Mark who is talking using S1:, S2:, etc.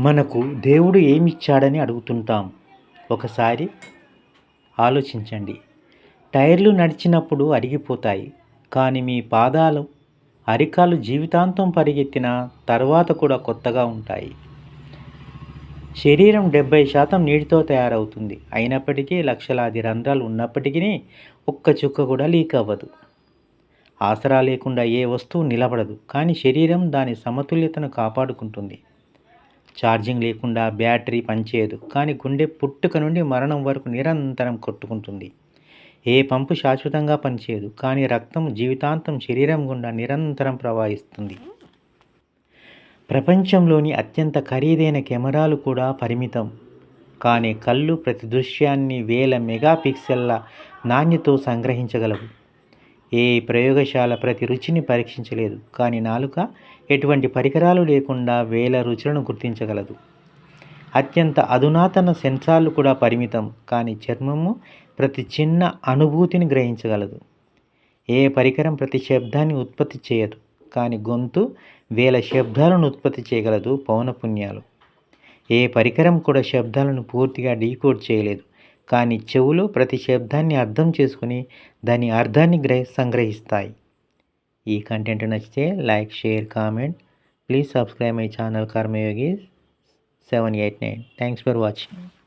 S1: మనకు దేవుడు ఏమిచ్చాడని అడుగుతుంటాం. ఒకసారి ఆలోచించండి. టైర్లు నడిచినప్పుడు అరిగిపోతాయి. కానీ మీ పాదాలు అరికాలు జీవితాంతం పరిగెత్తిన తర్వాత కూడా కొత్తగా ఉంటాయి. శరీరం డెబ్బై శాతం నీటితో తయారవుతుంది. అయినప్పటికీ లక్షలాది రంధ్రాలు ఉన్నప్పటికీ ఒక్క చుక్క కూడా లీక్ అవ్వదు. ఆసరా లేకుండా ఏ వస్తువు నిలబడదు. కానీ శరీరం దాని సమతుల్యతను కాపాడుకుంటుంది. ఛార్జింగ్ లేకుండా బ్యాటరీ పనిచేయదు. కానీ గుండె పుట్టుక నుండి మరణం వరకు నిరంతరం కొట్టుకుంటుంది. ఏ పంపు శాశ్వతంగా పనిచేయదు కానీ రక్తం జీవితాంతం శరీరం గుండా నిరంతరం ప్రవహిస్తుంది. ప్రపంచంలోని అత్యంత ఖరీదైన కెమెరాలు కూడా పరిమితం. కానీ కళ్ళు ప్రతి దృశ్యాన్ని వేల మెగా పిక్సెల్ల నాణ్యతో సంగ్రహించగలవు. ఏ ప్రయోగశాల ప్రతి రుచిని పరీక్షించలేదు. కానీ నాలుక ఎటువంటి పరికరాలు లేకుండా వేల రుచులను గుర్తించగలదు. అత్యంత అధునాతన సెన్సార్లు కూడా పరిమితం. కానీ చర్మము ప్రతి చిన్న అనుభూతిని గ్రహించగలదు. ఏ పరికరం ప్రతి శబ్దాన్ని ఉత్పత్తి చేయదు. కానీ గొంతు వేల శబ్దాలను ఉత్పత్తి చేయగలదు పౌనపుణ్యాలు ఏ పరికరం కూడా శబ్దాలను పూర్తిగా డీకోడ్ చేయలేదు. కానీ చెవులు ప్రతి శబ్దాన్ని అర్థం చేసుకుని దాని అర్థాన్ని గ్రహి సంగ్రహిస్తాయి. ఈ కంటెంట్ నచ్చితే like share comment. Please subscribe my channel Karmayogi seven eight nine. Thanks for watching.